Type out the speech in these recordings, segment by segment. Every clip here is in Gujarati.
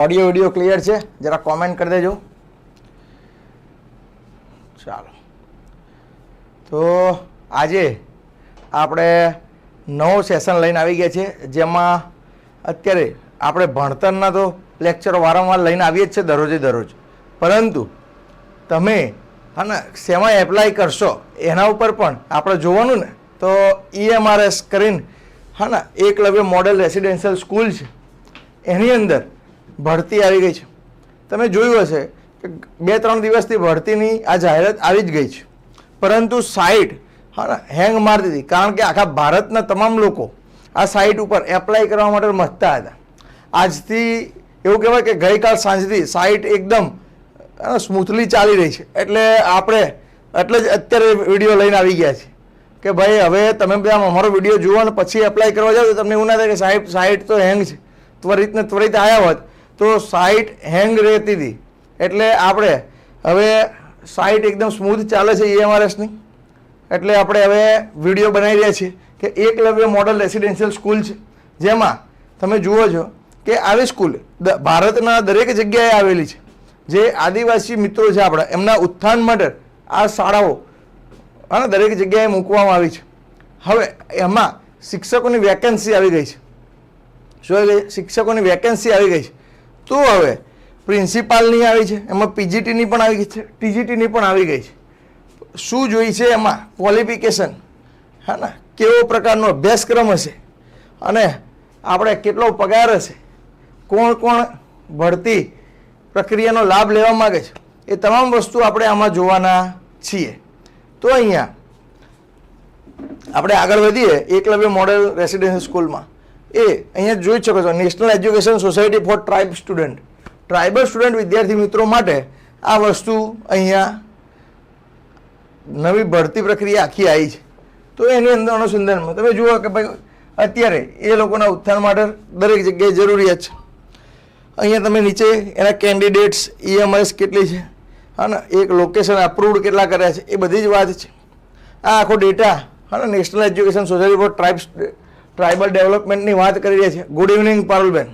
ઓડિયો વિડિયો ક્લિયર છે? જરા કોમેન્ટ કરી દેજો. ચાલો. તો આજે આપણે નવો સેશન લઈને આવી ગયા છે જેમાં અત્યારે આપણે ભણતરના તો લેક્ચરો વારંવાર લઈને આવીએ જ છે દરરોજે દરરોજ. પરંતુ તમે હા ને શેમાં એપ્લાય કરશો એના ઉપર પણ આપણે જોવાનું ને, તો ઈએમઆરએસ કરીને હા ને એકલવ્ય મોડેલ રેસિડેન્શિયલ સ્કૂલ છે. એની અંદર ભરતી આવી ગઈ છે. તમે જોયું હશે કે બે ત્રણ દિવસથી ભરતીની આ જાહેરાત આવી જ ગઈ છે. પરંતુ સાઇટ હેંગ મારતી હતી કારણ કે આખા ભારતના તમામ લોકો આ સાઇટ ઉપર એપ્લાય કરવા માટે મથતા હતા. આજથી એવું કહેવાય કે ગઈકાલ સાંજથી સાઇટ એકદમ સ્મૂથલી ચાલી રહી છે. એટલે આપણે એટલે જ અત્યારે વીડિયો લઈને આવી ગયા છે કે ભાઈ, હવે તમે બધા અમારો વીડિયો જુઓ અને પછી એપ્લાય કરવા જાઓ તો તમને એવું ના થાય કે સાહેબ સાઇટ તો હેંગ છે. ત્વરિતને ત્વરિત આવ્યા હોત. તો સાઇટ હેંગ રહેતી હતી. એટલે આપણે હવે સાઇટ એકદમ સ્મૂથ ચાલે છે ઈએમઆરએસની એટલે આપણે હવે વીડિયો બનાવી રહ્યા છીએ કે એકલવ્ય મોડલ રેસિડેન્શિયલ સ્કૂલ છે. જેમાં તમે જુઓ છો કે આવી સ્કૂલ ભારતના દરેક જગ્યાએ આવેલી છે. જે આદિવાસી મિત્રો છે આપણા, એમના ઉત્થાન માટે આ શાળાઓ અને દરેક જગ્યાએ મૂકવામાં આવી છે. હવે એમાં શિક્ષકોની વેકેન્સી આવી ગઈ છે. શું શિક્ષકોની વેકેન્સી આવી ગઈ છે. તો હવે પ્રિન્સિપાલની આવી છે, એમાં પીજીટીની પણ આવી ગઈ છે ટીજીટીની પણ આવી ગઈ છે. શું જોઈ છે એમાં? ક્વોલિફિકેશન હા ને? કેવો પ્રકારનો અભ્યાસક્રમ હશે? અને આપણે કેટલો પગાર હશે? કોણ કોણ ભરતી પ્રક્રિયાનો લાભ લેવા માગે છે? એ તમામ વસ્તુ આપણે આમાં જોવાના છીએ. તો અહીંયા આપણે આગળ વધીએ, એકલવ્ય મોડેલ રેસિડેન્શિયલ સ્કૂલમાં. એ, અહીંયા જોઈ શકો છો national education society for tribe student tribal student વિદ્યાર્થી મિત્રો માટે આ વસ્તુ અહીંયા નવી ભરતી પ્રક્રિયા આખી આવી છે. તો એની અંદર અનુસંધાનમાં તમે જુઓ કે ભાઈ, અત્યારે એ લોકોના ઉત્થાન માટે દરેક જગ્યાએ જરૂરિયાત છે. અહીંયા તમે નીચે એના કેન્ડિડેટ્સ ઈએમએસ કેટલી છે હા ને એક લોકેશન અપ્રુવડ કેટલા કર્યા છે, એ બધી જ વાત છે. આ આખો ડેટા હા ને national education society for tribes tribal ડેવલપમેન્ટની વાત કરી રહ્યા છે. Good evening, Parulben.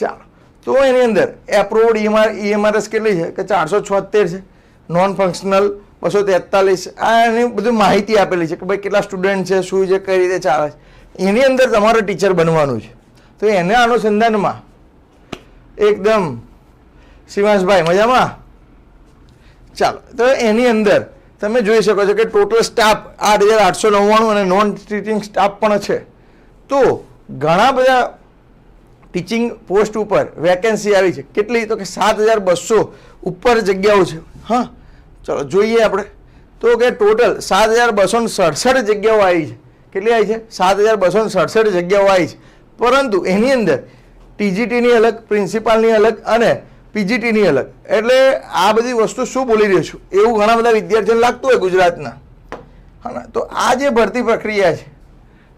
ચાલો, તો એની અંદર એપ્રુવડ ઈએમઆર ઈએમઆરએસ કેટલી છે? કે ચારસો છોતેર છે? નોન ફંક્શનલ બસો તેતાલીસ. આ એની બધી માહિતી આપેલી છે કે ભાઈ કેટલા સ્ટુડન્ટ છે, શું છે, કઈ રીતે ચાલે છે. એની અંદર તમારે ટીચર બનવાનું છે. તો એના અનુસંધાનમાં એકદમ શિવાંશભાઈ, મજામાં? ચાલો, તો એની અંદર તમે જોઈ શકો છો કે ટોટલ સ્ટાફ આઠ હજાર આઠસો નવ્વાણું અને નોન ટીચિંગ સ્ટાફ પણ છે. તો ઘણા બધા ટીચિંગ પોસ્ટ ઉપર વેકેન્સી આવી છે. કેટલી? તો કે સાત હજાર બસો ઉપર જગ્યાઓ છે. હા, ચલો જોઈએ આપણે. તો કે ટોટલ સાત હજાર બસો સડસઠ જગ્યાઓ આવી છે. કેટલી આવી છે? સાત હજાર બસો સડસઠ જગ્યાઓ આવી છે. પરંતુ એની અંદર ટીજીટીની અલગ પ્રિન્સિપાલની અલગ અને પીજીટીની અલગ. એટલે આ બધી વસ્તુ શું બોલી રહ્યો છું? એવું ઘણા બધા વિદ્યાર્થીઓને લાગતું હોય ગુજરાતના. હા તો આ જે ભરતી પ્રક્રિયા છે,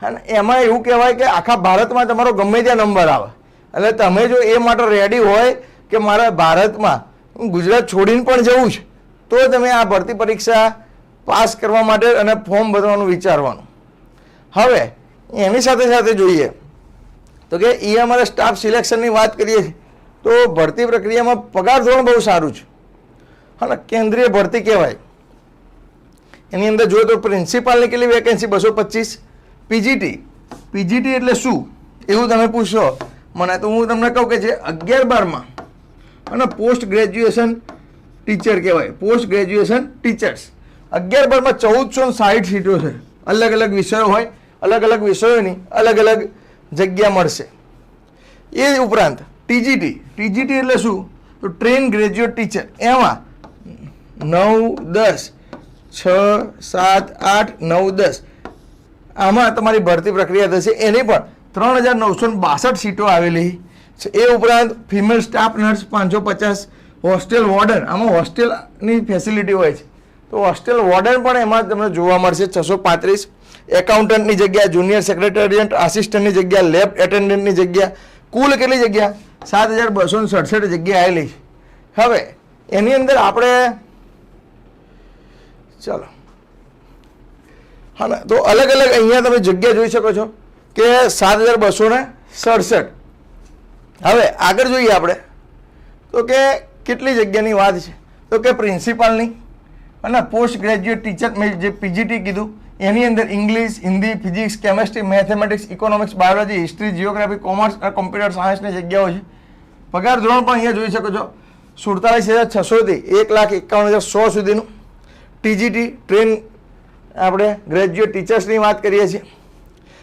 હા ને? એમાં એવું કહેવાય કે આખા ભારતમાં તમારો ગમે ત્યાં નંબર આવે. એટલે તમે જો એ માટે રેડી હોય કે મારા ભારતમાં ગુજરાત છોડીને પણ જવું છે, તો તમે આ ભરતી પરીક્ષા પાસ કરવા માટે અને ફોર્મ ભરવાનું વિચારવાનું. હવે, એની સાથે સાથે જોઈએ, તો કે એ અમારે સ્ટાફ સિલેક્શનની વાત કરીએ છીએ. તો ભરતી પ્રક્રિયામાં પગાર ધોરણ બહુ સારું છે. હા કેન્દ્રીય ભરતી કહેવાય. એની અંદર જોઈએ તો પ્રિન્સિપાલની કેટલી વેકેન્સી બસો પચીસ. પીજીટી પીજીટી એટલે શું? એવું તમે પૂછશો મને તો હું તમને કહું કે જે અગિયાર બારમાં અને પોસ્ટ ગ્રેજ્યુએશન ટીચર કહેવાય. પોસ્ટ ગ્રેજ્યુએશન ટીચર્સ અગિયાર બારમાં ચૌદસો સાઠ સીટો છે. અલગ અલગ વિષયો હોય, અલગ અલગ વિષયોની અલગ અલગ જગ્યા મળશે. એ ઉપરાંત ટીજીટી ટીજીટી એટલે શું? તો ટ્રેન ગ્રેજ્યુએટ ટીચર એમાં નવ, દસ, છ, સાત, આઠ, નવ, દસ. આમાં તમારી ભરતી પ્રક્રિયા થશે. એની પણ ત્રણ હજાર નવસો બાસઠ સીટો આવેલી. છે એ ઉપરાંત ફિમેલ સ્ટાફ નર્સ પાંચસો પચાસ હોસ્ટેલ વોર્ડન આમાં હોસ્ટેલની ફેસિલિટી હોય છે. તો હોસ્ટેલ વોર્ડન પણ એમાં તમને જોવા મળશે છસો પાંત્રીસ. એકાઉન્ટન્ટની જગ્યા જુનિયર સેક્રેટરીએટ આસિસ્ટન્ટની જગ્યા લેબ એટેન્ડન્ટની જગ્યા. કુલ કેટલી જગ્યા? સાત હજાર બસો ને સડસઠ જગ્યા આવેલી છે. હવે, એની અંદર આપણે ચાલો. હા તો અલગ અલગ અહીંયા તમે જગ્યા જોઈ શકો છો કે સાત હજાર બસો ને સડસઠ. હવે, આગળ જોઈએ આપણે. તો કે કેટલી જગ્યાની વાત છે? તો કે પ્રિન્સિપાલની અને પોસ્ટ ગ્રેજ્યુએટ ટીચર, મેં જે પીજીટી કીધું, એની અંદર English, Hindi, physics, chemistry, mathematics, economics, biology, history, geography, commerce અને કોમ્પ્યુટર સાયન્સની જગ્યાઓ છે. પગાર ધોરણ પણ અહીંયા જોઈ શકો છો. સુડતાલીસ હજાર છસોથી એક લાખ એકાવન હજાર સો સુધીનું ટીજીટી ટ્રેન આપણે ગ્રેજ્યુએટ ટીચર્સની વાત કરીએ છીએ.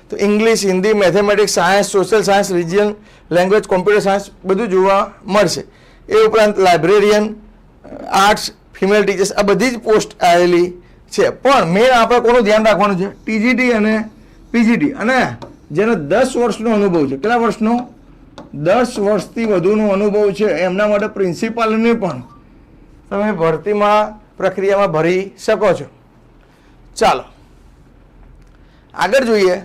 તો English Hindi mathematics science social science region language computer science બધું જોવા મળશે. એ ઉપરાંત લાઇબ્રેરિયન આર્ટ્સ ફિમેલ ટીચર્સ આ બધી જ પોસ્ટ આવેલી છે. પણ મેં આપણે કોનું ધ્યાન રાખવાનું છે? ટીજીટી અને પીજીટી અને જેનો દસ વર્ષનો અનુભવ છે. કેટલા વર્ષનો? દસ વર્ષથી વધુનો અનુભવ છે, એમના માટે પ્રિન્સિપાલને પણ તમે ભરતીમાં, પ્રક્રિયામાં ભરી શકો છો. ચાલો, આગળ જોઈએ.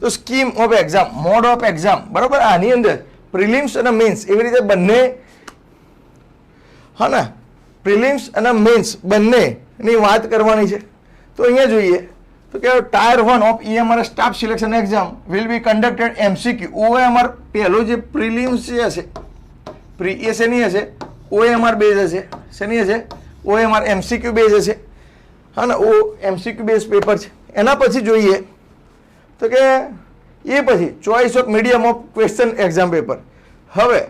તો scheme of exam mode of exam બરાબર? આની અંદર પ્રિલિમ્સ અને મેન્સ એવી રીતે બંને, હા ને? પ્રિલિમ્સ અને મેન્સ બંનેની વાત કરવાની છે. તો અહીંયા જોઈએ. તો કે tier one of EMR staff selection exam will be conducted MCQ OMR પહેલો જે પ્રિલિમ્સ જે હશે પ્રી એ શેની હશે? ઓએમઆર બેઝ હશે. શેની હશે? ઓએમઆર એમસીક્યુ બેઝ હશે. હા ને, ઓ એમસીક્યુ બેઝ પેપર છે. એના પછી જોઈએ. તો કે એ પછી choice of medium of question exam paper હવે,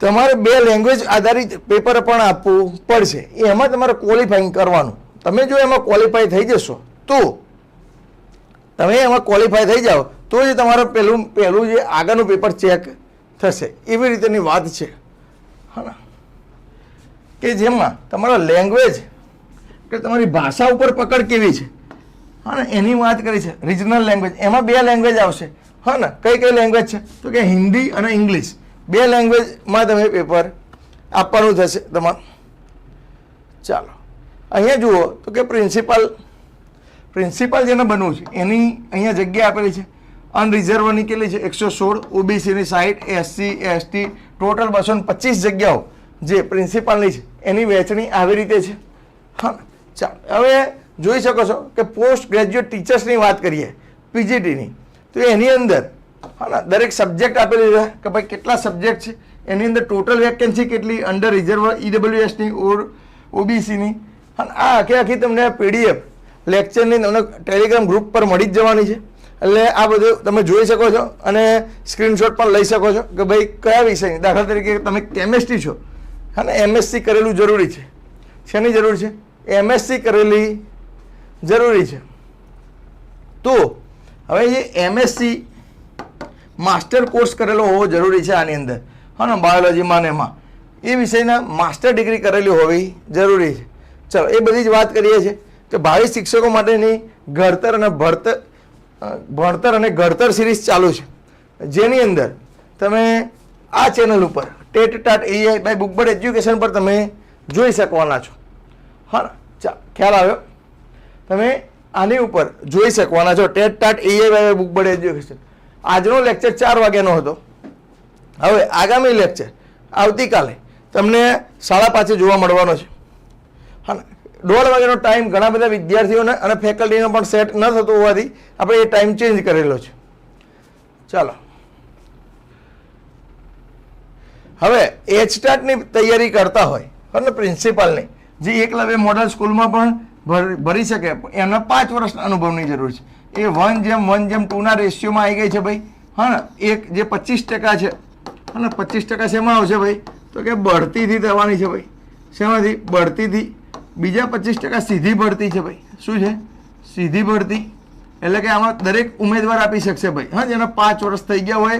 તમારે બે લેંગ્વેજ આધારિત પેપર પણ આપવું પડશે. એમાં તમારે ક્વોલિફાઈંગ કરવાનું. તમે જો એમાં ક્વોલિફાય થઈ જશો તો તમે એમાં ક્વોલિફાય થઈ જાઓ, તો જ તમારું પહેલું પહેલું જે આગળનું પેપર ચેક થશે. એવી રીતેની વાત છે. હા કે જેમાં તમારો લેંગ્વેજ કે તમારી ભાષા ઉપર પકડ કેવી છે? હા ને એની વાત કરી છે રિજનલ લેંગ્વેજ એમાં બે લેંગ્વેજ આવશે. હા ને કઈ કઈ લેંગ્વેજ છે? તો કે હિન્દી અને ઇંગ્લિશ. બે લેંગ્વેજમાં તમે પેપર આપવાનું થશે તમારું ચાલો. અહીંયા જુઓ, તો કે પ્રિન્સિપાલ પ્રિન્સિપાલ જેને બનવું છે, એની અહીંયા જગ્યા આપેલી છે. અનરિઝર્વની કેટલી છે, એકસો સોળ ઓબીસીની સાઈઠ એસસી, એસટી, ટોટલ બસો પચીસ જગ્યાઓ જે પ્રિન્સિપાલની છે, એની વહેંચણી આવી રીતે છે. હા, ચાલો, હવે જોઈ શકો છો કે પોસ્ટ ગ્રેજ્યુએટ ટીચર્સની વાત કરીએ, પીજીટીની, તો એની અંદર, હા દરેક સબ્જેક્ટ આપેલી છે કે ભાઈ કેટલા સબ્જેક્ટ છે, એની અંદર ટોટલ વેકેન્સી કેટલી, અંડર રિઝર્વ ઈડબ્લ્યુએસની ઓર ઓબીસીની અને આ આખી આખી તમને પીડીએફ લેક્ચરની તમને ટેલિગ્રામ ગ્રુપ પર મળી જ જવાની છે. એટલે આ બધું તમે જોઈ શકો છો અને સ્ક્રીનશોટ પણ લઈ શકો છો કે ભાઈ કયા વિષયની? દાખલા તરીકે તમે કેમેસ્ટ્રી છો. હા ને એમએસસી કરેલું જરૂરી છે. શેની જરૂર છે? એમએસસી કરેલી જરૂરી છે. તો, હવે જે એમએસસી માસ્ટર કોર્સ કરેલો હોવો જરૂરી છે આની અંદર. હા ને બાયોલોજીમાં ને એમાં. એ વિષયના માસ્ટર ડિગ્રી કરેલી હોવી જરૂરી છે. ચલો, એ બધી જ વાત કરીએ છીએ. કે ભાવિ શિક્ષકો માટેની ઘડતર અને ભણતર ભણતર અને ઘડતર સિરીઝ ચાલુ છે જેની અંદર તમે આ ચેનલ ઉપર TET TAT AI by Bookbird education પર તમે જોઈ શકવાના છો હા? ચા, ખ્યાલ આવ્યો તમે આની ઉપર જોઈ શકવાના છો TET TAT AI by Bookbird education આજનો લેક્ચર ચાર વાગ્યાનો હતો હવે આગામી લેક્ચર આવતીકાલે તમને સાડા પાંચે જોવા મળવાનો છે હા? દોઢ વાગ્યાનો ટાઈમ ઘણા બધા વિદ્યાર્થીઓને અને ફેકલ્ટીનો પણ સેટ ન થતો હોવાથી આપણે એ ટાઈમ ચેન્જ કરેલો છે. ચાલો. હવે એચટાટની તૈયારી કરતા હોય, અને પ્રિન્સિપાલની જે એકલવ્ય મોડલ સ્કૂલમાં પણ ભર- શકે, એના પાંચ વર્ષના અનુભવની જરૂર છે. એ વન જેમ વન જેમ ટુના રેશિયોમાં આવી ગઈ છે ભાઈ. હા એક જે પચીસ ટકા છે, અને પચીસ ટકા શેમાં આવશે ભાઈ? તો કે બઢતીથી થવાની છે ભાઈ. શેમાંથી? બઢતીથી બીજા પચીસ ટકા સીધી ભરતી છે ભાઈ. શું છે? સીધી ભરતી. એટલે કે આમાં દરેક ઉમેદવાર આપી શકશે ભાઈ. હા, જેના પાંચ વર્ષ થઈ ગયા હોય,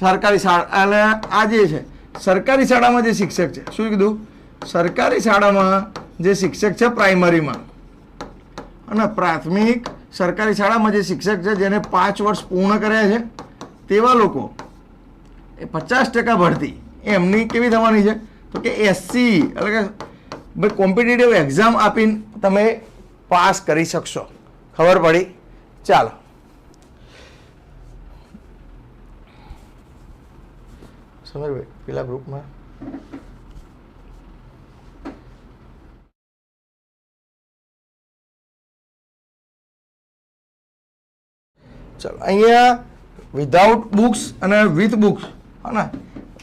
સરકારી શાળા, એટલે આ જે છે, સરકારી શાળામાં જે શિક્ષક છે, શું કીધું? સરકારી શાળામાં જે શિક્ષક છે પ્રાઇમરીમાં. અને પ્રાથમિક સરકારી શાળામાં જે શિક્ષક છે, જેને પાંચ વર્ષ પૂર્ણ કર્યા છે, તેવા લોકો એ પચાસ ટકા ભરતી. એમની કેવી થવાની છે? તો કે એસસી, એટલે કે ભાઈ કોમ્પિટિટિવ એક્ઝામ આપીને તમે પાસ કરી શકશો. ખબર પડી? ચાલો. સમજભાઈ પેલા ગ્રુપમાં? ચાલો, અહીંયા વિધાઉટ બુક્સ અને વિથ બુક્સ હા ને?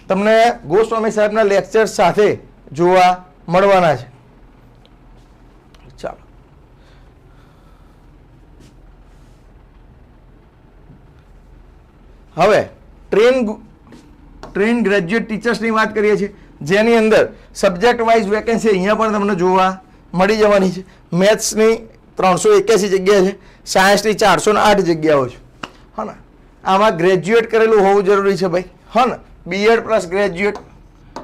તમને ગોસ્વામી સાહેબના લેક્ચર સાથે જોવા મળવાના છે. ચાલો. હવે ટ્રેન ટ્રેન ગ્રેજ્યુએટ ટીચર્સની વાત કરીએ છીએ. જેની અંદર સબ્જેક્ટ વાઇઝ વેકેન્સી અહીંયા પણ તમને જોવા મળી જવાની છે. મેથ્સની ત્રણસો એક્યાસી જગ્યા છે. સાયન્સની ચારસો ને આઠ જગ્યાઓ છે. હા ને? આમાં ગ્રેજ્યુએટ કરેલું હોવું જરૂરી છે ભાઈ. હા ને? બીએડ પ્લસ ગ્રેજ્યુએટ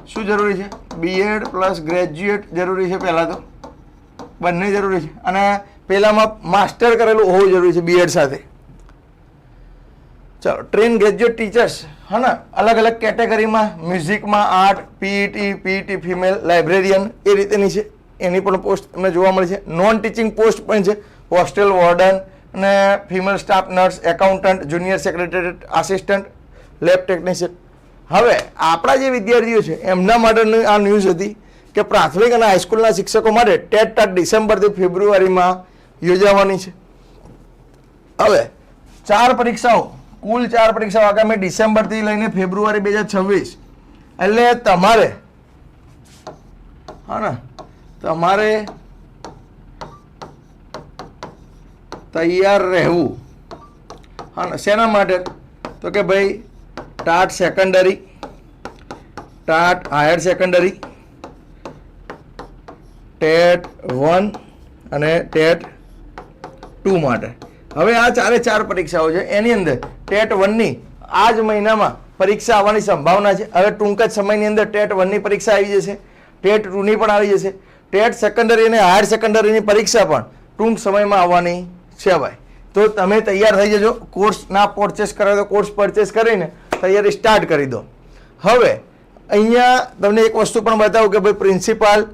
શું જરૂરી છે? બીએડ પ્લસ ગ્રેજ્યુએટ જરૂરી છે પહેલાં તો? બંને જરૂરી છે. અને પહેલાંમાં માસ્ટર કરેલું હોવું જરૂરી છે બીએડ સાથે. ચાલો ટ્રેન ગ્રેજ્યુએટ ટીચર્સ હા ને? અલગ અલગ કેટેગરીમાં મ્યુઝિકમાં art PET PET female librarian એ રીતેની છે. એની પણ પોસ્ટ તમને જોવા મળે છે. નોન ટીચિંગ પોસ્ટ પણ છે. હોસ્ટેલ વોર્ડન અને female staff nurse accountant junior secretary assistant lab technician હવે આપણા જે વિદ્યાર્થીઓ છે, એમના માટેની આ ન્યૂઝ હતી કે પ્રાથમિક અને હાઈસ્કૂલના શિક્ષકો માટે ટેટ ટાટ ડિસેમ્બરથી ફેબ્રુઆરીમાં યોજાવાની છે. હવે ચાર પરીક્ષાઓ, કુલ ચાર પરીક્ષાઓ આગામી ડિસેમ્બરથી લઈને ફેબ્રુઆરી બે છવ્વીસ. એટલે તમારે, હા ને, તમારે તૈયાર રહેવું. હા ને, શેના માટે? તો કે ભાઈ TAT secondary TAT higher secondary TET one અને ટેટ ટુ માટે. હવે આ ચારે ચાર પરીક્ષાઓ છે. એની અંદર ટેટ વનની આ જ મહિનામાં પરીક્ષા આવવાની સંભાવના છે. હવે ટૂંક જ સમયની અંદર ટેટ વનની પરીક્ષા આવી જશે. ટેટ ટુની પણ આવી જશે. ટેટ સેકન્ડરી અને હાયર સેકન્ડરીની પરીક્ષા પણ ટૂંક સમયમાં આવવાની છે ભાઈ. તો તમે તૈયાર થઈ જજો. કોર્સ ના પરચેસ કરાવે તો કોર્સ પરચેસ કરીને તૈયારી સ્ટાર્ટ કરી દો. હવે, અહીંયા તમને એક વસ્તુ પણ બતાવું કે ભાઈ પ્રિન્સિપાલ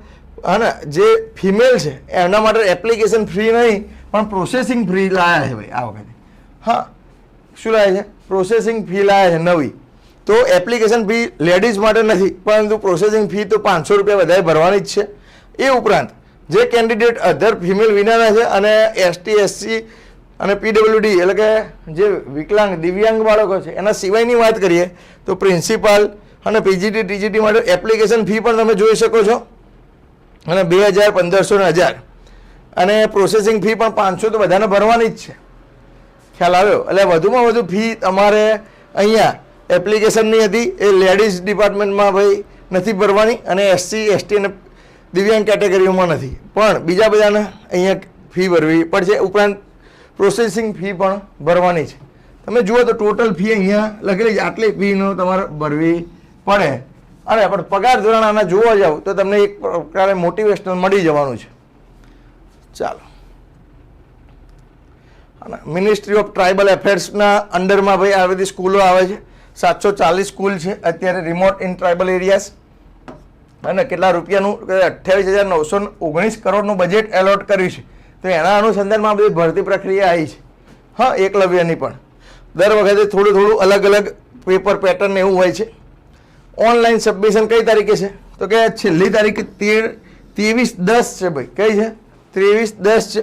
અને જે ફિમેલ છે એના માટે એપ્લિકેશન ફ્રી નહીં, પણ પ્રોસેસિંગ ફ્રી લાયા છે ભાઈ આ વખતે. હા, શું લાયા છે? પ્રોસેસિંગ ફી લાયા છે નવી. તો એપ્લિકેશન ફી લેડીઝ માટે નથી, પરંતુ પ્રોસેસિંગ ફી તો પાંચસો રૂપિયા વધારે ભરવાની જ છે. એ ઉપરાંત, જે કેન્ડિડેટ અધર ફિમેલ વિનાના છે અને એસટી એસસી અને પીડબ્લ્યુડી એટલે કે જે વિકલાંગ દિવ્યાંગ બાળકો છે, એના સિવાયની વાત કરીએ તો પ્રિન્સિપાલ અને પીજીટી ટીજીટી માટે એપ્લિકેશન ફી પણ તમે જોઈ શકો છો. અને બે હજાર પંદરસો ને હજાર. અને પ્રોસેસિંગ ફી પણ પાંચસો તો બધાને ભરવાની જ છે. ખ્યાલ આવ્યો? એટલે વધુમાં વધુ ફી તમારે અહીંયા એપ્લિકેશનની હતી, એ લેડીઝ ડિપાર્ટમેન્ટમાં ભાઈ નથી ભરવાની અને એસસી એસટી અને દિવ્યાંગ કેટેગરીઓમાં નથી. પણ બીજા બધાને અહીંયા ફી ભરવી પડશે. ઉપરાંત પ્રોસેસિંગ ફી પણ ભરવાની છે. તમે જુઓ તો ટોટલ ફી અહીંયા લખેલી આટલી ફીનો તમારે ભરવી પડે. અને પણ પગાર ધોરણ આના જોવા જાવ તો તમને એક પ્રકારે મોટિવેશનલ મળી જવાનું છે. ચાલો. અને મિનિસ્ટ્રી ઓફ ટ્રાઇબલ એફેર્સના અંડરમાં ભાઈ આ બધી સ્કૂલો આવે છે. સાતસો ચાલીસ સ્કૂલ છે. અત્યારે રિમોટ ઇન ટ્રાઇબલ એરિયાઝ અને કેટલા રૂપિયાનું, અઠ્યાવીસ હજાર નવસો ઓગણીસ કરોડનું બજેટ એલોટ કર્યું છે. તો એના અનુસંધાનમાં બધી ભરતી પ્રક્રિયા આવી છે. હા, એકલવ્યની પણ. દર વખતે થોડું થોડું અલગ અલગ પેપર પેટર્ન એવું હોય છે. ઓનલાઈન સબમિશન કઈ તારીખે છે? તો કે છેલ્લી તારીખ તેર, ત્રેવીસ, દસ છે ભાઈ. કઈ છે? ત્રેવીસ, દસ છે.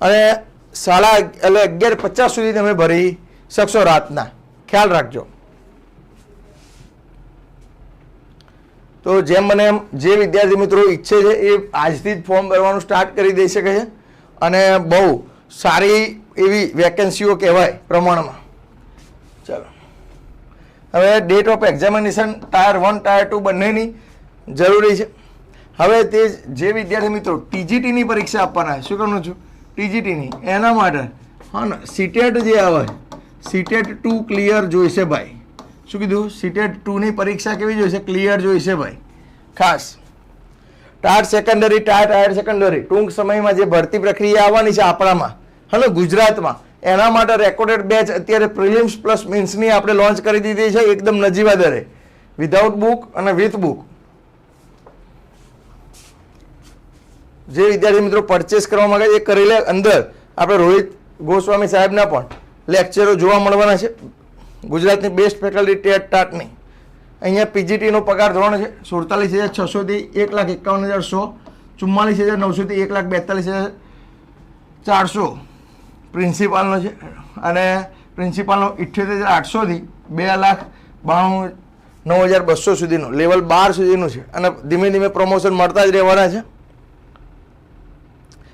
અને સાડા એટલે અગિયાર પચાસ સુધી તમે ભરી શકશો રાતના. ખ્યાલ રાખજો. તો જેમ મને એમ જે વિદ્યાર્થી મિત્રો ઈચ્છે છે એ આજથી જ ફોર્મ ભરવાનું સ્ટાર્ટ કરી દઈ શકે છે. અને બહુ સારી એવી વેકેન્સીઓ કહેવાય પ્રમાણમાં. ચાલો. હવે date of examination tier one tier two બંનેની જરૂરી છે. હવે તે જે વિદ્યાર્થી મિત્રો ટીજીટીની પરીક્ષા આપવાના શું કરું છું? ટીજીટીની એના માટે હા ને સીટેટ જે આવે સીટેટ ટુ ક્લિયર જોઈશે ભાઈ. શું કીધું? સીટેટ ટુની પરીક્ષા કેવી જોઈશે? ક્લિયર જોઈશે ભાઈ. ખાસ. TAT secondary TAT higher secondary ટૂંક સમયમાં જે ભરતી પ્રક્રિયા આવવાની છે આપણામાં, હલો, ગુજરાતમાં, એના માટે રેકોર્ડેડ બેચ અત્યારે પ્રિલિમ્સ પ્લસ મીન્સની આપણે લોન્ચ કરી દીધી છે, એકદમ નજીવા દરે. વિધાઉટ બુક અને વિથ બુક જે વિદ્યાર્થી મિત્રો પરચેસ કરવા માંગે એ કરી લે. અંદર આપણે રોહિત ગોસ્વામી સાહેબના પણ લેક્ચરો જોવા મળવાના છે. ગુજરાતની બેસ્ટ ફેકલ્ટી ટેટ, ટાટની. અહીંયા પીજીટીનો પગાર ધોરણ છે સુડતાલીસ હજાર છસોથી એક લાખ એકાવન હજાર સો, ચુમ્માલીસ હજાર નવસોથી એક લાખ બેતાલીસ હજાર ચારસો પ્રિન્સિપાલનો છે. અને પ્રિન્સિપાલનો ઇઠ્યોતેર હજાર આઠસોથી બે લાખ બાણું નવ હજાર બસો સુધીનું, લેવલ બાર સુધીનું છે. અને ધીમે ધીમે પ્રમોશન મળતા જ રહેવાના છે.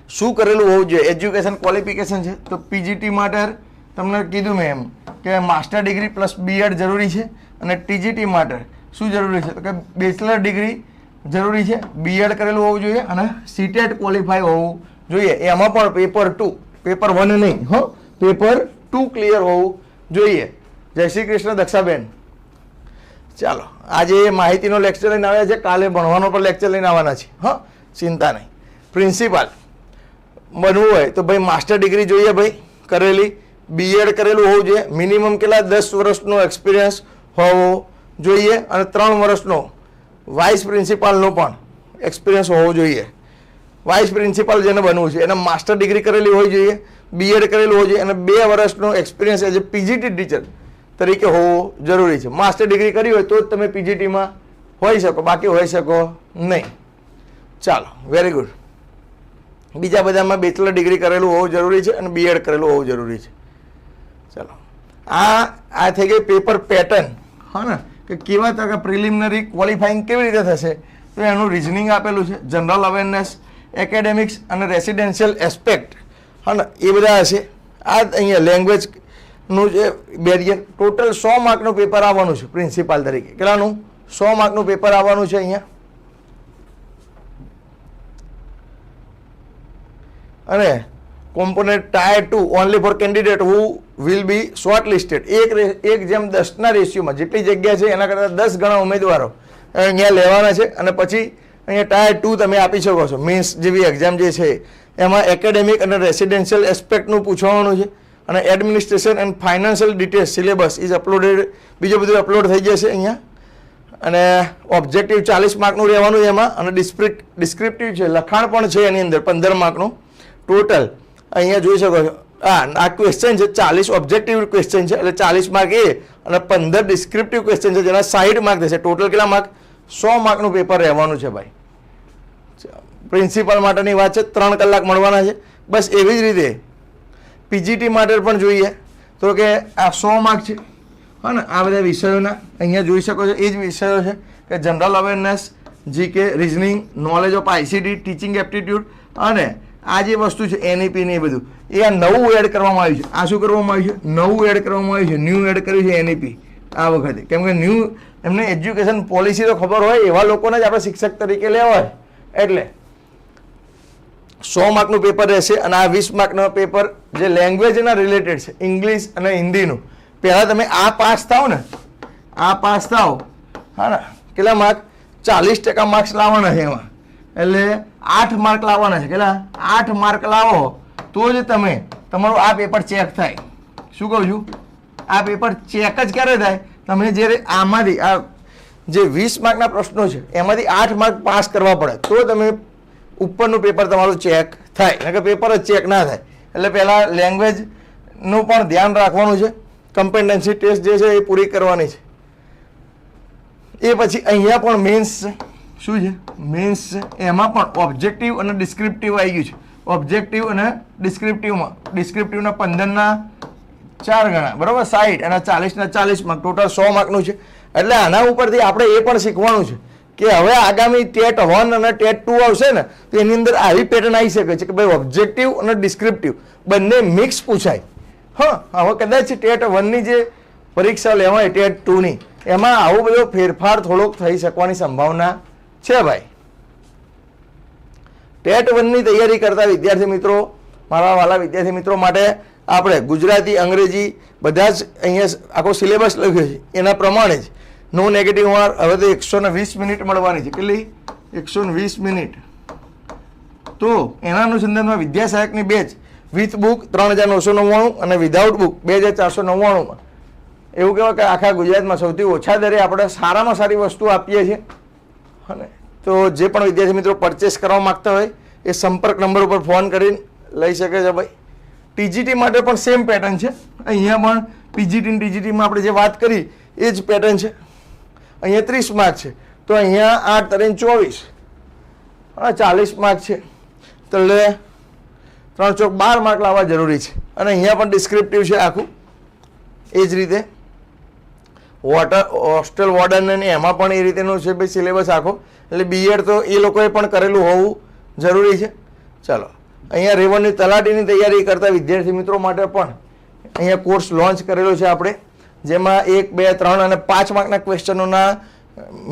શું કરેલું હોવું જોઈએ? એજ્યુકેશન ક્વોલિફિકેશન છે. તો પીજીટી માટે તમને કીધું મેં એમ કે માસ્ટર ડિગ્રી પ્લસ બીએડ જરૂરી છે. અને ટીજીટી માટે શું જરૂરી છે? તો કે બેચલર ડિગ્રી જરૂરી છે. બીએડ કરેલું હોવું જોઈએ અને સીટેટ ક્વોલિફાય હોવું જોઈએ. એમાં પણ પેપર ટુ પેપર વન નહીં, હો. પેપર ટુ ક્લિયર હોવું જોઈએ. જય શ્રી કૃષ્ણ, દક્ષાબેન. ચાલો, આજે માહિતીનો લેક્ચર લઈને આવ્યા છે. કાલે ભણવાનો પણ લેક્ચર લઈને આવવાના છે, હા. ચિંતા નહીં. પ્રિન્સિપાલ બનવું હોય તો ભાઈ માસ્ટર ડિગ્રી જોઈએ ભાઈ. કરેલી. બીએડ કરેલું હોવું જોઈએ. મિનિમમ કેટલા? દસ વર્ષનો એક્સપિરિયન્સ હોવો જોઈએ અને ત્રણ વર્ષનો વાઇસ પ્રિન્સિપાલનો પણ એક્સપિરિયન્સ હોવો જોઈએ. વાઇસ પ્રિન્સિપાલ જેને બનવું છે, એને માસ્ટર ડિગ્રી કરેલી હોવી જોઈએ બીએડ કરેલું હોવું જોઈએ અને બે વર્ષનો experience as a PGT teacher તરીકે હોવો જરૂરી છે. માસ્ટર ડિગ્રી કરી હોય તો જ તમે પીજીટીમાં હોઈ શકો, બાકી હોઈ શકો નહીં. ચાલો વેરી ગુડ બીજા બધામાં બેચલર ડિગ્રી કરેલું હોવું જરૂરી છે અને બીએડ કરેલું હોવું જરૂરી છે. ચાલો. આ આ થઈ ગઈ પેપર પેટર્ન હા ને? કે કેવા ટકા પ્રિલિમિનરી ક્વોલિફાઈંગ કેવી રીતે થશે? તો એનું રિઝનિંગ આપેલું છે. જનરલ અવેરનેસ એકેડેમિક્સ અને રેસિડેન્શિયલ એસ્પેક્ટ હા ને? એ બધા હશે. આ અહીંયા લેંગ્વેજનું જે બેરિયર ટોટલ સો માર્કનું પેપર આવવાનું છે પ્રિન્સિપાલ તરીકે. કેટલાનું? સો માર્કનું પેપર આવવાનું છે અહીંયા. અને component tier two only for candidate who will be shortlisted એક એક જેમ દસના રેશિયોમાં જેટલી જગ્યા છે, એના કરતાં દસ ગણા ઉમેદવારો અહીંયા લેવાના છે અને પછી અહીંયા ટાયર ટુ તમે આપી શકો છો. મીન્સ જેવી એક્ઝામ જે છે, એમાં એકેડેમિક અને રેસિડેન્શિયલ એસ્પેક્ટનું પૂછવાનું છે અને administration and financial details syllabus is uploaded બીજું બધું અપલોડ થઈ જશે અહીંયા. અને ઓબ્જેક્ટિવ ચાલીસ માર્કનું રહેવાનું એમાં અને ડિસ્ક્રિપ ડિસ્ક્રિપ્ટિવ છે, લખાણ પણ છે એની અંદર પંદર માર્કનું. ટોટલ અહીંયા જોઈ શકો છો. હા આ ક્વેશ્ચન છે, ચાલીસ ઓબ્જેક્ટિવ ક્વેશ્ચન છે, એટલે ચાલીસ માર્ક એ અને પંદર ડિસ્ક્રિપ્ટિવ ક્વેશ્ચન છે, જેના સાઈઠ માર્ક થશે. ટોટલ કેટલા માર્ક સો માર્કનું પેપર રહેવાનું છે ભાઈ. પ્રિન્સિપલ માટેની વાત છે, ત્રણ કલાક મળવાના છે. બસ એવી જ રીતે પીજીટી માટે પણ જોઈએ. તો કે આ સો માર્ક છે. હા ને, આ બધા વિષયોના અહીંયા જોઈ શકો છો. એ જ વિષયો છે કે general awareness GK reasoning knowledge of ICD teaching aptitude અને આ જે વસ્તુ છે એનઈપી ને એ બધું, એ આ નવું એડ કરવામાં આવ્યું છે. આ શું કરવામાં આવ્યું છે? નવું એડ કરવામાં આવ્યું છે. ન્યૂ એડ કર્યું છે એનઈપી આ વખતે. કેમ કે ન્યૂ એમને એજ્યુકેશન પોલિસી તો ખબર હોય, એવા લોકોને જ આપણે શિક્ષક તરીકે લેવાય એટલે, સો માર્કનું પેપર રહેશે અને આ વીસ માર્કનું પેપર જે લેંગ્વેજના રિલેટેડ છે ઇંગ્લિશ અને હિન્દીનું. પહેલાં તમે આ પાસ થાવ ને, આ પાસ થાવ હા ને, કેટલા માર્ક? ચાલીસ ટકા માર્ક્સ લાવવાના છે એમાં. એટલે આઠ માર્ક લાવવાના છે કેટલા આઠ માર્ક લાવો, તો જ તમે, તમારું આ પેપર ચેક થાય. શું કહું છું? આ પેપર ચેક જ ક્યારે થાય? તમે જ્યારે આમાંથી, આ જે વીસ માર્કના પ્રશ્નો છે, એમાંથી આઠ માર્ક પાસ કરવા પડે, તો તમે ઉપરનું પેપર તમારું ચેક થાય. કારણ કે પેપર જ ચેક ના થાય. એટલે પહેલાં લેંગ્વેજનું પણ ધ્યાન રાખવાનું છે. કમ્પેન્ડન્સી ટેસ્ટ જે છે એ પૂરી કરવાની છે. એ પછી અહીંયા પણ મેન્સ છે. શું છે? મીન્સ એમાં પણ ઓબ્જેક્ટિવ અને ડિસ્ક્રિપ્ટિવ આવી ગયું છે. ઓબ્જેક્ટિવ અને ડિસ્ક્રિપ્ટિવમાં ડિસ્ક્રિપ્ટિવના પંદરના ચાર ગણા. બરાબર? સાઠ અને ચાલીસના ચાલીસ માર્ક ટોટલ સો માર્કનું છે. એટલે આના ઉપરથી આપણે એ પણ શીખવાનું છે કે હવે આગામી ટેટ વન અને ટેટ ટુ આવશે ને, તો એની અંદર આવી પેટર્ન આવી શકે છે કે ભાઈ ઓબ્જેક્ટિવ અને ડિસ્ક્રિપ્ટિવ બંને મિક્સ પૂછાય. હા, હવે કદાચ ટેટ વનની જે પરીક્ષા લેવાય, ટેટ ટુની, એમાં આવો બધો ફેરફાર થોડોક થઈ શકવાની સંભાવના છે ભાઈ. ટેટ વનની તૈયારી કરતા વિદ્યાર્થી મિત્રો, મારા વાલા વિદ્યાર્થી મિત્રો માટે આપણે ગુજરાતી, અંગ્રેજી બધા જ અહીંયા આખો સિલેબસ લખ્યો છે. એના પ્રમાણે જ નો નેગેટિવ માર્ક હવે તો એકસો ને વીસ મિનિટ મળવાની છે. કેટલી? એકસો વીસ મિનિટ. તો એના અનુસંધાનમાં વિદ્યા સહાયકની બેચ વિથ બુક ત્રણ હજાર નવસો નવ્વાણું અને વિધાઉટ બુક બે હજાર ચારસો નવ્વાણુંમાં. એવું કહેવાય કે આખા ગુજરાતમાં સૌથી ઓછા દરે આપણે સારામાં સારી વસ્તુ આપીએ છીએ. અને તો જે પણ વિદ્યાર્થી મિત્રો પરચેસ કરવા માગતા હોય, એ સંપર્ક નંબર ઉપર ફોન કરીને લઈ શકે છે ભાઈ. ટીજીટી માટે પણ સેમ પેટર્ન છે. અહીંયા પણ પીજીટી ટીજીટીમાં આપણે જે વાત કરી, એ જ પેટર્ન છે. અહીંયા ત્રીસ માર્ક છે. તો અહીંયા આઠ તરીને ચોવીસ. હા ચાલીસ માર્ક છે. એટલે ત્રણ ચોક બાર માર્ક લાવવા જરૂરી છે. અને અહીંયા પણ ડિસ્ક્રિપ્ટિવ છે આખું. એ જ રીતે વોટર હોસ્ટેલ વોર્ડન અને એમાં પણ એ રીતેનું છે ભાઈ સિલેબસ આખો. એટલે બીએડ તો એ લોકોએ પણ કરેલું હોવું જરૂરી છે. ચાલો, અહીંયા રેવન્યુ તલાટીની તૈયારી કરતા વિદ્યાર્થી મિત્રો માટે પણ અહીંયા કોર્સ લોન્ચ કરેલો છે આપણે, જેમાં એક, બે, ત્રણ અને પાંચ માર્કના ક્વેશ્ચનોના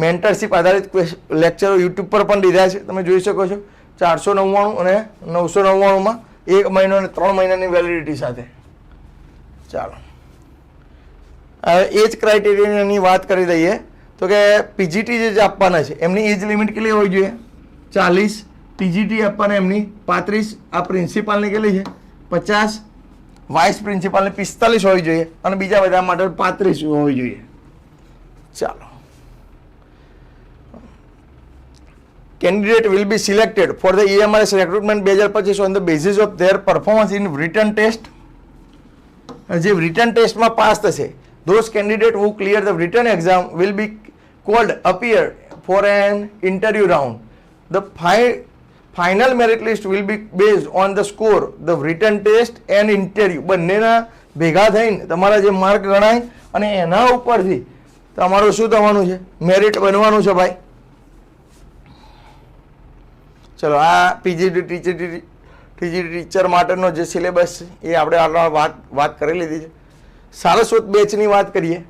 મેન્ટરશીપ આધારિત લેક્ચરો યુટ્યુબ પર પણ દીધા છે. તમે જોઈ શકો છો, ચારસો નવ્વાણું અને નવસો નવ્વાણુંમાં એક મહિનો અને ત્રણ મહિનાની વેલિડિટી સાથે. ચાલો. હવે એજ ક્રાઇટેરિયાની વાત કરી દઈએ. તો કે પીજીટી જે આપવાના છે, એમની એજ લિમિટ કેટલી હોવી જોઈએ? ચાલીસ. પીજીટી આપવાના એમની પાંત્રીસ. આ પ્રિન્સિપાલની કેટલી છે? પચાસ. વાઇસ પ્રિન્સિપાલની પિસ્તાલીસ હોવી જોઈએ અને બીજા બધા માટે પાંત્રીસ હોવી જોઈએ. ચાલો. Candidate will be selected for the EMRS recruitment બે હજાર પચીસ on the basis of their performance in written test. જે રિટર્ન ટેસ્ટમાં પાસ થશે those candidate who clear the written exam will be called appear for an interview round the fi- final merit list will be based on the score the written test and interview બંનેના ભેગા થઈને તમારા જે માર્ક ગણાય અને એના ઉપરથી તમારું શું થવાનું છે મેરિટ બનવાનું છે ભાઈ ચલો આ પીજીટી ટીચર ટીચર માટેનો જે સિલેબસ છે એ આપણે વાત વાત કરી લીધી છે સારસ્વત બેચની વાત કરીએ,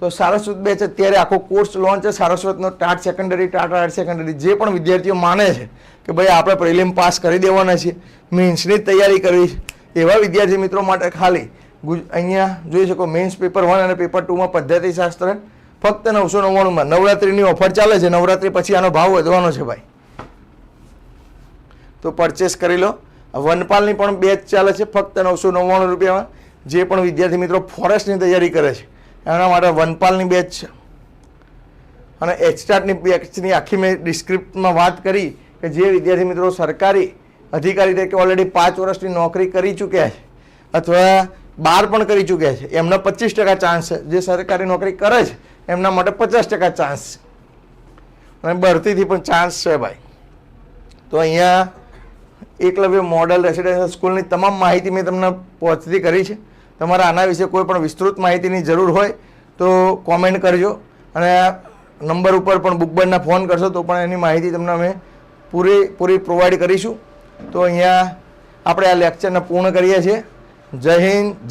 તો સારસ્વત બેચ અત્યારે આખો કોર્સ લોન્ચ છે. સારસ્વતનો TAT secondary TAT higher secondary જે પણ વિદ્યાર્થીઓ માને છે કે ભાઈ આપણે પ્રિલિમ પાસ કરી દેવાના છે મેન્સની તૈયારી કરવી એવા વિદ્યાર્થી મિત્રો માટે ખાલી અહીંયા જોઈ શકો મેન્સ પેપર વન અને પેપર ટુમાં પદ્ધતિશાસ્ત્ર ફક્ત નવસો નવ્વાણુંમાં નવરાત્રિની ઓફર ચાલે છે. નવરાત્રિ પછી આનો ભાવ વધવાનો છે ભાઈ. તો પરચેસ કરી લો. વનપાલની પણ બેચ ચાલે છે. ફક્ત નવસો નવ્વાણું રૂપિયામાં. જે પણ વિદ્યાર્થી મિત્રો ફોરેસ્ટની તૈયારી કરે છે એના માટે વનપાલની બેચ છે. અને એચટાટની બેચની આખી મેં ડિસ્ક્રિપ્ટમાં વાત કરી કે જે વિદ્યાર્થી મિત્રો સરકારી અધિકારી તરીકે ઓલરેડી પાંચ વર્ષની નોકરી કરી ચૂક્યા છે, અથવા બાર પણ કરી ચૂક્યા છે, એમના પચીસ ટકા ચાન્સ છે. જે સરકારી નોકરી કરે છે, એમના માટે પચાસ ટકા ચાન્સ છે. અને ભરતીથી પણ ચાન્સ છે ભાઈ. તો અહીંયા એકલવ્ય મોડલ રેસિડેન્શિયલ સ્કૂલની તમામ માહિતી મેં તમને પહોંચતી કરી છે. તમારે આના વિશે કોઈ પણ વિસ્તૃત માહિતીની જરૂર હોય તો કોમેન્ટ કરજો અને નંબર ઉપર પણ બુકબર્ડના ફોન કરશો તો પણ એની માહિતી તમને અમે પૂરી પૂરી પ્રોવાઈડ કરીશું. તો અહીંયા આપણે આ લેક્ચરને પૂર્ણ કરીએ છીએ. જય હિન્દ